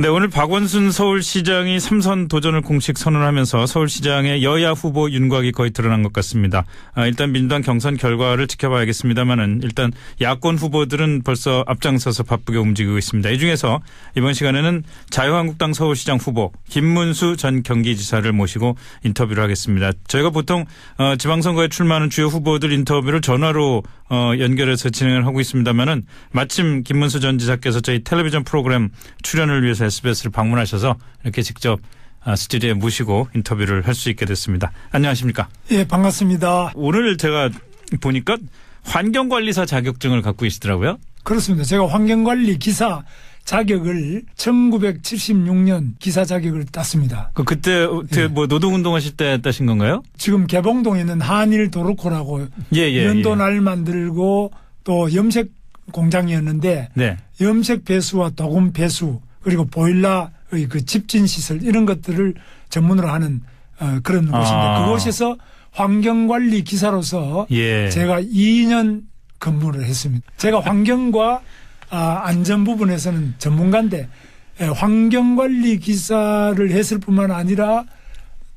네, 오늘 박원순 서울시장이 삼선 도전을 공식 선언하면서 서울시장의 여야 후보 윤곽이 거의 드러난 것 같습니다. 아, 일단 민주당 경선 결과를 지켜봐야겠습니다만은 일단 야권 후보들은 벌써 앞장서서 바쁘게 움직이고 있습니다. 이 중에서 이번 시간에는 자유한국당 서울시장 후보 김문수 전 경기지사를 모시고 인터뷰를 하겠습니다. 저희가 보통 어, 지방선거에 출마하는 주요 후보들 인터뷰를 전화로 어, 연결해서 진행을 하고 있습니다만은 마침 김문수 전 지사께서 저희 텔레비전 프로그램 출연을 위해서 SBS를 방문하셔서 이렇게 직접 아, 스튜디오에 모시고 인터뷰를 할 수 있게 됐습니다. 안녕하십니까? 예, 반갑습니다. 오늘 제가 보니까 환경관리사 자격증을 갖고 계시더라고요. 그렇습니다. 제가 환경관리 기사 자격을 1976년 기사 자격을 땄습니다. 그 그때 예. 뭐 노동운동 하실 때 따신 건가요? 지금 개봉동에 있는 한일 도로코라고 예, 예. 연도 예. 날 만들고 또 염색 공장이었는데 네. 염색 배수와 도금 배수 그리고 보일러의 그 집진 시설 이런 것들을 전문으로 하는 어, 그런 곳인데 아. 그곳에서 환경관리 기사로서 예. 제가 2년 근무를 했습니다. 제가 환경과 아, 안전 부분에서는 전문가인데 예, 환경관리 기사를 했을 뿐만 아니라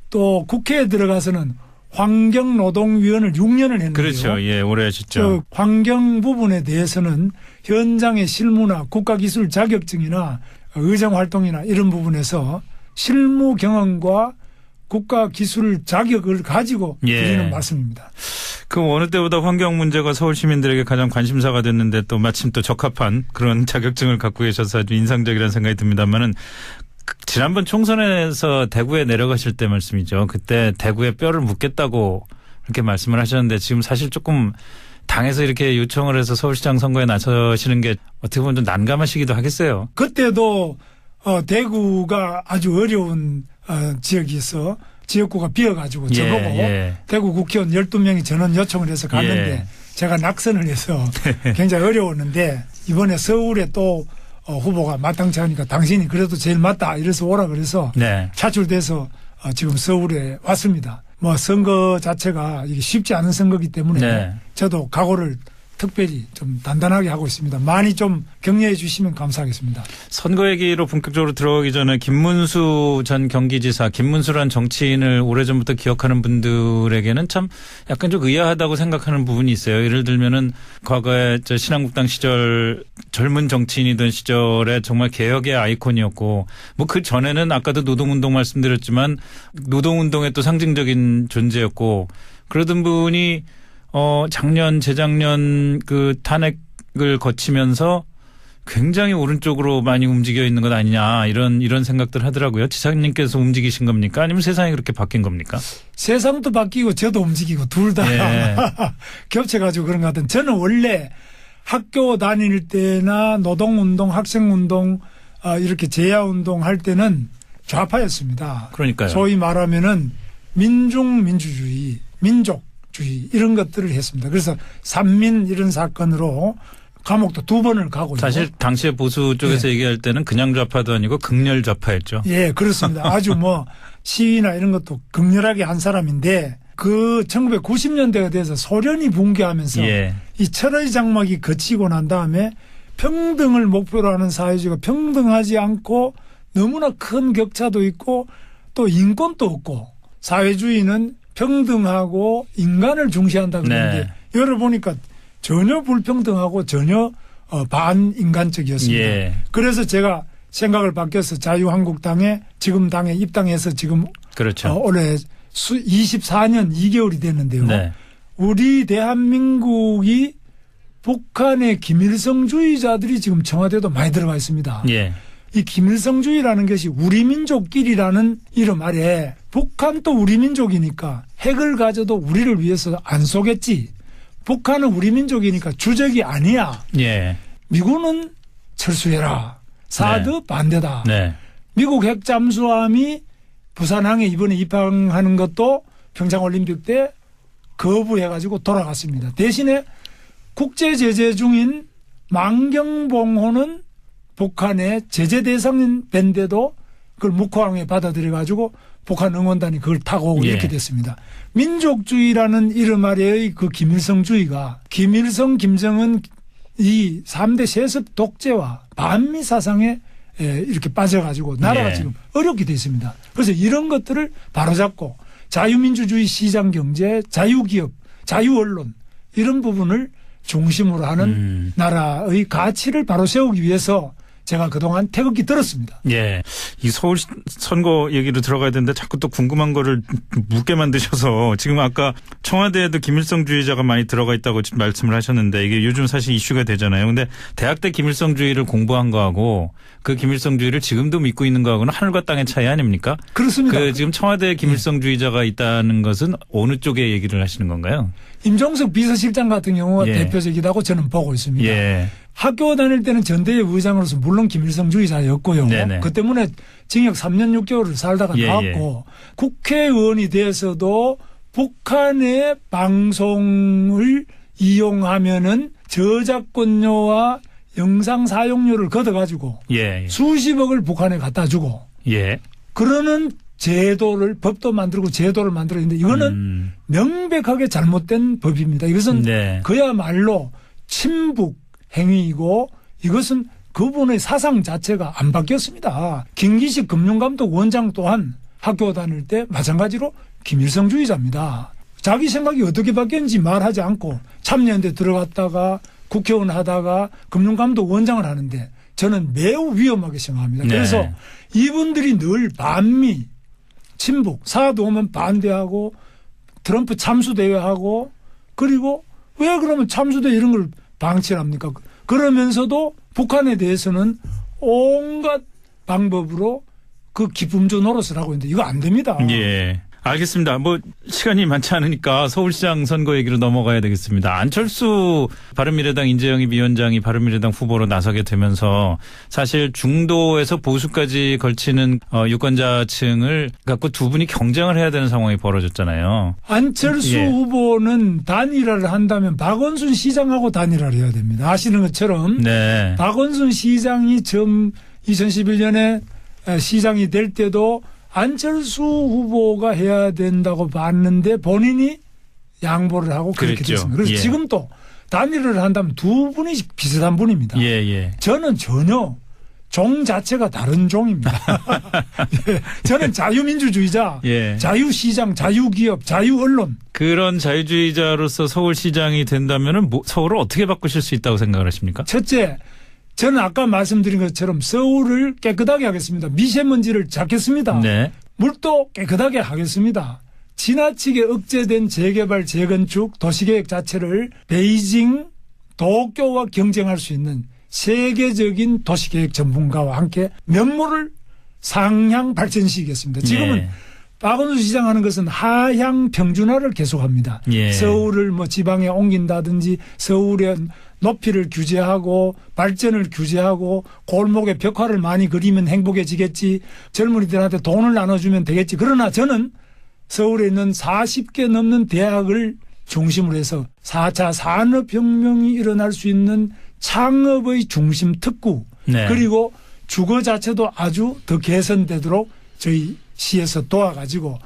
또 국회에 들어가서는 환경노동위원을 6년을 했는데요. 그렇죠. 예, 오래 하셨죠. 저 환경 부분에 대해서는 현장의 실무나 국가기술 자격증이나 의정 활동이나 이런 부분에서 실무 경험과 국가 기술 자격을 가지고 예. 드리는 말씀입니다. 그 어느 때보다 환경 문제가 서울 시민들에게 가장 관심사가 됐는데 또 마침 또 적합한 그런 자격증을 갖고 계셔서 아주 인상적이라는 생각이 듭니다만은 그 지난번 총선에서 대구에 내려가실 때 말씀이죠. 그때 대구에 뼈를 묻겠다고 그렇게 말씀을 하셨는데 지금 사실 조금 당에서 이렇게 요청을 해서 서울시장 선거에 나서시는 게 어떻게 보면 좀 난감하시기도 하겠어요. 그때도 어, 대구가 아주 어려운 어, 지역이어서 지역구가 비어가지고 예, 저보고 예. 대구 국회의원 12명이 전원 요청을 해서 갔는데 예. 제가 낙선을 해서 굉장히 어려웠는데 이번에 서울에 또 어, 후보가 마땅치 않으니까 당신이 그래도 제일 맞다 이래서 오라 그래서 네. 차출돼서 어, 지금 서울에 왔습니다. 뭐 선거 자체가 이게 쉽지 않은 선거기 때문에 네. 저도 각오를 특별히 좀 단단하게 하고 있습니다. 많이 좀 격려해 주시면 감사하겠습니다. 선거 얘기로 본격적으로 들어가기 전에 김문수 전 경기지사, 김문수란 정치인을 오래전부터 기억하는 분들에게는 참 약간 좀 의아하다고 생각하는 부분이 있어요. 예를 들면은 과거에 저 신한국당 시절 젊은 정치인이던 시절에 정말 개혁의 아이콘이었고 뭐 그 전에는 아까도 노동운동 말씀드렸지만 노동운동의 또 상징적인 존재였고 그러던 분이 어 작년 재작년 그 탄핵을 거치면서 굉장히 오른쪽으로 많이 움직여 있는 것 아니냐 이런 이런 생각들 하더라고요. 지사님께서 움직이신 겁니까? 아니면 세상이 그렇게 바뀐 겁니까? 세상도 바뀌고 저도 움직이고 둘다 예. 겹쳐가지고 그런 것 같은. 저는 원래 학교 다닐 때나 노동운동, 학생운동 아, 이렇게 제야운동 할 때는 좌파였습니다. 그러니까요. 소위 말하면은 민중 민주주의, 민족 주의 이런 것들을 했습니다. 그래서 산민 이런 사건으로 감옥도 두 번을 가고 사실 당시에 보수 쪽에서 얘기할 때는 그냥 좌파도 아니고 극렬 좌파였죠. 예, 그렇습니다. 아주 뭐 시위나 이런 것도 극렬하게 한 사람인데 그 1990년대가 돼서 소련이 붕괴하면서 예. 이 철의 장막이 거치고 난 다음에 평등을 목표로 하는 사회주의가 평등하지 않고 너무나 큰 격차도 있고 또 인권도 없고 사회주의는 평등하고 인간을 중시한다 그러는데 네. 열어보니까 전혀 불평등하고 전혀 어, 반인간적이었습니다. 예. 그래서 제가 생각을 바뀌어서 자유한국당에 지금 당에 입당해서 지금 그렇죠. 어, 올해 수 24년 2개월이 됐는데요. 네. 우리 대한민국이 북한의 김일성주의자들이 지금 청와대도 많이 들어가 있습니다. 예. 이 김일성주의라는 것이 우리 민족끼리라는 이름 아래 북한도 우리 민족이니까 핵을 가져도 우리를 위해서 안 쏘겠지. 북한은 우리 민족이니까 주적이 아니야. 예. 미군은 철수해라. 사드 네. 반대다. 네. 미국 핵 잠수함이 부산항에 이번에 입항하는 것도 평창올림픽 때 거부해가지고 돌아갔습니다. 대신에 국제 제재 중인 만경봉호는 북한의 제재 대상인 밴데도 그걸 묵호항에 받아들여 가지고 북한 응원단이 그걸 타고 오고 예. 이렇게 됐습니다. 민족주의라는 이름 아래의 그 김일성주의가 김일성, 김정은 이 3대 세습 독재와 반미 사상의 예, 이렇게 빠져가지고 나라가 예. 지금 어렵게 돼 있습니다. 그래서 이런 것들을 바로잡고 자유민주주의 시장 경제, 자유기업, 자유언론 이런 부분을 중심으로 하는 음. 나라의 가치를 바로 세우기 위해서 제가 그동안 태극기 들었습니다. 예. 이 서울 시- 선거 얘기로 들어가야 되는데 자꾸 또 궁금한 거를 묻게 만드셔서 지금 아까 청와대에도 김일성 주의자가 많이 들어가 있다고 말씀을 하셨는데 이게 요즘 사실 이슈가 되잖아요. 근데 대학 때 김일성 주의를 공부한 거하고 그 김일성 주의를 지금도 믿고 있는 거하고는 하늘과 땅의 차이 아닙니까? 그렇습니다. 그 지금 청와대에 김일성주의자가 있다는 것은 어느 쪽의 얘기를 하시는 건가요? 임종석 비서실장 같은 경우가 예. 대표적이라고 저는 보고 있습니다. 예. 학교 다닐 때는 전대회 의장으로서 물론 김일성 주의자였고요. 네네. 그 때문에 징역 3년 6개월을 살다가 예, 나왔고 국회의원이 돼서도 북한의 방송을 이용하면은 저작권료와 영상 사용료를 걷어가지고 예. 수십억을 북한에 갖다 주고 예. 그러는 제도를 법도 만들고 제도를 만들었는데 이거는 음. 명백하게 잘못된 법입니다. 이것은 네. 그야말로 침북 행위이고 이것은 그분의 사상 자체가 안 바뀌었습니다. 김기식 금융감독 원장 또한 학교 다닐 때 마찬가지로 김일성주의자입니다. 자기 생각이 어떻게 바뀌었는지 말하지 않고 참여연대 들어갔다가 국회의원 하다가 금융감독 원장을 하는데 저는 매우 위험하게 생각합니다. 네. 그래서 이분들이 늘 반미, 친북, 사도오면 반대하고 트럼프 참수대회하고 그리고 왜 그러면 참수대 이런 걸 방치를 합니까? 그러면서도 북한에 대해서는 온갖 방법으로 그 기쁨조 노릇을 하고 있는데 이거 안 됩니다. 예. 알겠습니다. 뭐 시간이 많지 않으니까 서울시장 선거 얘기로 넘어가야 되겠습니다. 안철수 바른미래당 인재영입 위원장이 바른미래당 후보로 나서게 되면서 사실 중도에서 보수까지 걸치는 어, 유권자층을 갖고 두 분이 경쟁을 해야 되는 상황이 벌어졌잖아요. 안철수 예. 후보는 단일화를 한다면 박원순 시장하고 단일화를 해야 됩니다. 아시는 것처럼 네. 박원순 시장이 처음 2011년에 시장이 될 때도 안철수 후보가 해야 된다고 봤는데 본인이 양보를 하고 그렇게 그랬죠. 됐습니다. 그래서 예. 지금 또 단일화를 한다면 두 분이 비슷한 분입니다. 예, 예. 저는 전혀 종 자체가 다른 종입니다. 예, 저는 자유민주주의자, 예. 자유시장, 자유기업, 자유언론. 그런 자유주의자로서 서울시장이 된다면은 뭐- 서울을 어떻게 바꾸실 수 있다고 생각을 하십니까? 첫째, 저는 아까 말씀드린 것처럼 서울을 깨끗하게 하겠습니다. 미세먼지를 잡겠습니다. 네. 물도 깨끗하게 하겠습니다. 지나치게 억제된 재개발, 재건축, 도시계획 자체를 베이징, 도쿄와 경쟁할 수 있는 세계적인 도시계획 전문가와 함께 면모를 상향 발전시키겠습니다. 지금은 예. 박원순 시장 하는 것은 하향 평준화를 계속합니다. 예. 서울을 뭐 지방에 옮긴다든지 서울의 높이를 규제하고 발전을 규제하고 골목에 벽화를 많이 그리면 행복해지겠지 젊은이들한테 돈을 나눠주면 되겠지 그러나 저는 서울에 있는 40개 넘는 대학을 중심으로 해서 4차 산업혁명이 일어날 수 있는 창업의 중심 특구 네. 그리고 주거 자체도 아주 더 개선되도록 저희 시에서 도와가지고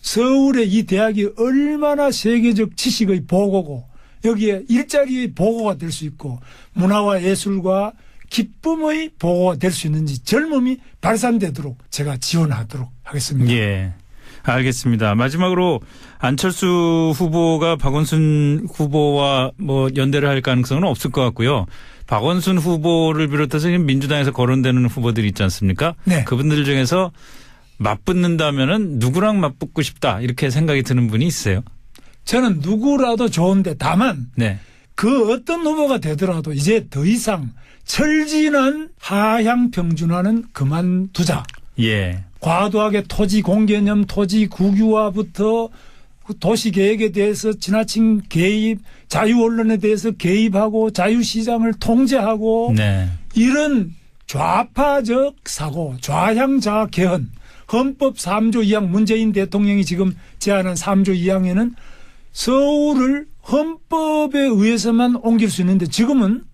서울의 이 대학이 얼마나 세계적 지식의 보고고 여기에 일자리의 보고가 될 수 있고 문화와 예술과 기쁨의 보고가 될 수 있는지 젊음이 발산되도록 제가 지원하도록 하겠습니다. 예. 알겠습니다. 마지막으로 안철수 후보가 박원순 후보와 뭐 연대를 할 가능성은 없을 것 같고요. 박원순 후보를 비롯해서 지금 민주당에서 거론되는 후보들이 있지 않습니까? 네. 그분들 중에서 맞붙는다면은 누구랑 맞붙고 싶다 이렇게 생각이 드는 분이 있어요. 저는 누구라도 좋은데 다만 네. 그 어떤 후보가 되더라도 이제 더 이상 철진한 하향 평준화는 그만두자. 예. 과도하게 토지 공개념, 토지 국유화부터 그 도시 계획에 대해서 지나친 개입, 자유 언론에 대해서 개입하고 자유 시장을 통제하고 네. 이런 좌파적 사고, 좌향좌 개헌, 헌법 3조 2항 문재인 대통령이 지금 제안한 3조 2항에는 서울을 헌법에 의해서만 옮길 수 있는데 지금은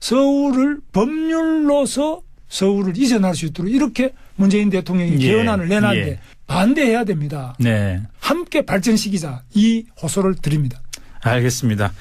서울을 법률로서 서울을 이전할 수 있도록 이렇게 문재인 대통령이 예, 개헌안을 내놨는데 예. 반대해야 됩니다. 네. 함께 발전시키자 이 호소를 드립니다. 알겠습니다.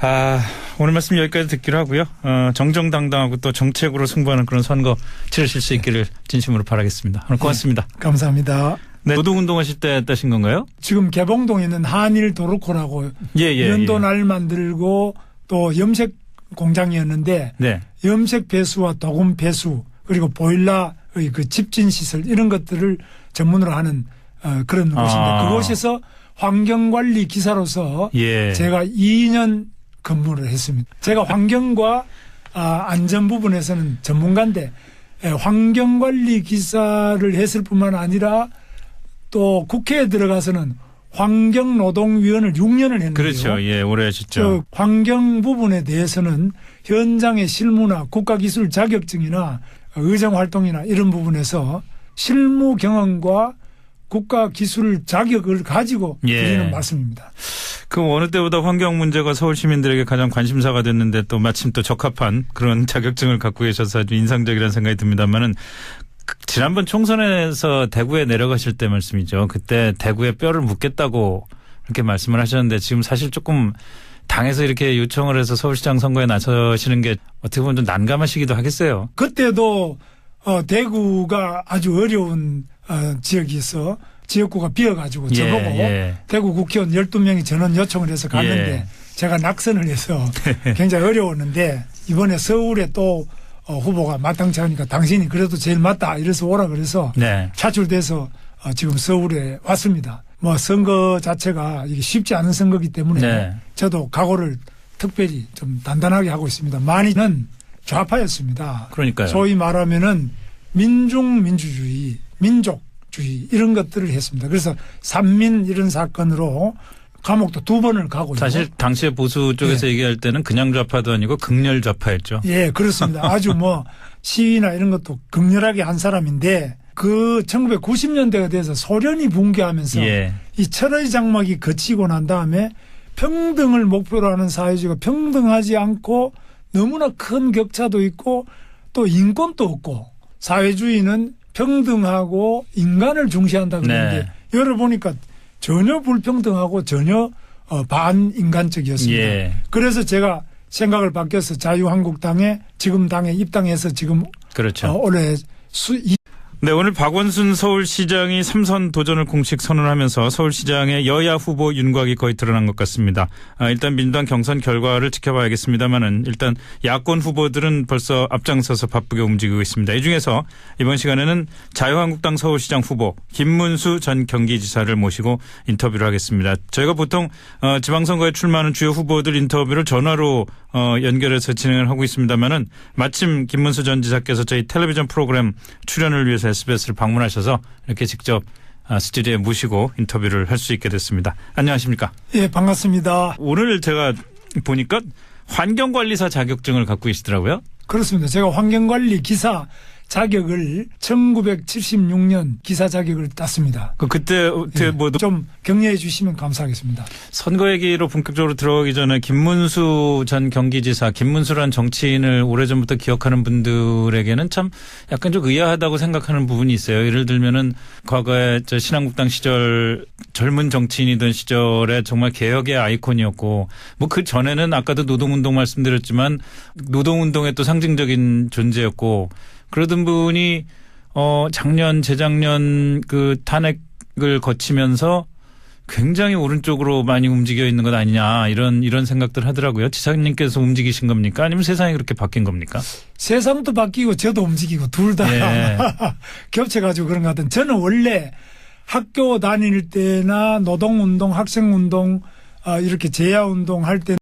아, 오늘 말씀 여기까지 듣기로 하고요. 어, 정정당당하고 또 정책으로 승부하는 그런 선거 치르실 수 있기를 진심으로 바라겠습니다. 오늘 고맙습니다. 감사합니다. 네. 노동운동 하실 때 따신 건가요? 지금 개봉동에 있는 한일 도로코라고 예, 예. 연도날 만들고 또 염색 공장이었는데 네. 염색 배수와 도금 배수 그리고 보일러의 그 집진 시설 이런 것들을 전문으로 하는 어, 그런 아. 곳인데 그곳에서 환경관리 기사로서 예. 제가 2년 근무를 했습니다. 제가 환경과 아, 안전 부분에서는 전문가인데 예, 환경관리 기사를 했을 뿐만 아니라 또 국회에 들어가서는 환경노동위원을 6년을 했는데요. 그렇죠. 예, 오래 하셨죠. 저 환경 부분에 대해서는 현장의 실무나 국가기술 자격증이나 의정 활동이나 이런 부분에서 실무 경험과 국가 기술 자격을 가지고 예. 드리는 말씀입니다. 그 어느 때보다 환경 문제가 서울 시민들에게 가장 관심사가 됐는데 또 마침 또 적합한 그런 자격증을 갖고 계셔서 아주 인상적이라는 생각이 듭니다만은 그 지난번 총선에서 대구에 내려가실 때 말씀이죠. 그때 대구에 뼈를 묻겠다고 이렇게 말씀을 하셨는데 지금 사실 조금 당에서 이렇게 요청을 해서 서울시장 선거에 나서시는 게 어떻게 보면 좀 난감하시기도 하겠어요. 그때도 어, 대구가 아주 어려운 어, 지역이어서 지역구가 비어가지고 저보고 예. 대구 국회의원 12명이 전원 요청을 해서 갔는데 예. 제가 낙선을 해서 굉장히 어려웠는데 이번에 서울에 또 어, 후보가 마땅치 않으니까 당신이 그래도 제일 맞다 이래서 오라 그래서 네. 차출돼서 어, 지금 서울에 왔습니다. 뭐 선거 자체가 이게 쉽지 않은 선거기 때문에 네. 저도 각오를 특별히 좀 단단하게 하고 있습니다. 많이는 좌파였습니다. 그러니까요. 소위 말하면은 민중 민주주의, 민족주의 이런 것들을 했습니다. 그래서 산민 이런 사건으로 감옥도 두 번을 가고 사실 당시에 보수 쪽에서 예. 얘기할 때는 그냥 좌파도 아니고 극렬 좌파였죠. 예, 그렇습니다. 아주 뭐 시위나 이런 것도 극렬하게 한 사람인데 그 1990년대가 돼서 소련이 붕괴하면서 예. 이 철의 장막이 거치고 난 다음에 평등을 목표로 하는 사회주의가 평등하지 않고 너무나 큰 격차도 있고 또 인권도 없고 사회주의는 평등하고 인간을 중시한다 그러는데 네. 열어보니까 전혀 불평등하고 전혀 어, 반인간적이었습니다. 예. 그래서 제가 생각을 바뀌어서 자유한국당에 지금 당에 입당해서 지금 그렇죠. 어, 올해 수, 이, 네, 오늘 박원순 서울시장이 삼선 도전을 공식 선언하면서 서울시장의 여야 후보 윤곽이 거의 드러난 것 같습니다. 아, 일단 민주당 경선 결과를 지켜봐야겠습니다만은 일단 야권 후보들은 벌써 앞장서서 바쁘게 움직이고 있습니다. 이 중에서 이번 시간에는 자유한국당 서울시장 후보 김문수 전 경기지사를 모시고 인터뷰를 하겠습니다. 저희가 보통 어, 지방선거에 출마하는 주요 후보들 인터뷰를 전화로 어, 연결해서 진행을 하고 있습니다만은 마침 김문수 전 지사께서 저희 텔레비전 프로그램 출연을 위해서 SBS를 방문하셔서 이렇게 직접 아, 스튜디오에 모시고 인터뷰를 할 수 있게 됐습니다. 안녕하십니까? 예, 반갑습니다. 오늘 제가 보니까 환경관리사 자격증을 갖고 계시더라고요. 그렇습니다. 제가 환경관리 기사 자격을 1976년 기사 자격을 땄습니다. 그 그때 예, 뭐좀 격려해 주시면 감사하겠습니다. 선거 얘기로 본격적으로 들어가기 전에 김문수 전 경기지사, 김문수란 정치인을 오래전부터 기억하는 분들에게는 참 약간 좀 의아하다고 생각하는 부분이 있어요. 예를 들면은 과거에 저 신한국당 시절 젊은 정치인이던 시절에 정말 개혁의 아이콘이었고 뭐 그 전에는 아까도 노동운동 말씀드렸지만 노동운동의 또 상징적인 존재였고 그러던 분이 어 작년 재작년 그 탄핵을 거치면서 굉장히 오른쪽으로 많이 움직여 있는 것 아니냐 이런 이런 생각들 하더라고요. 지사님께서 움직이신 겁니까? 아니면 세상이 그렇게 바뀐 겁니까? 세상도 바뀌고 저도 움직이고 둘다 예. 겹쳐가지고 그런 것 같은. 저는 원래 학교 다닐 때나 노동운동, 학생운동, 아, 이렇게 재야운동 할 때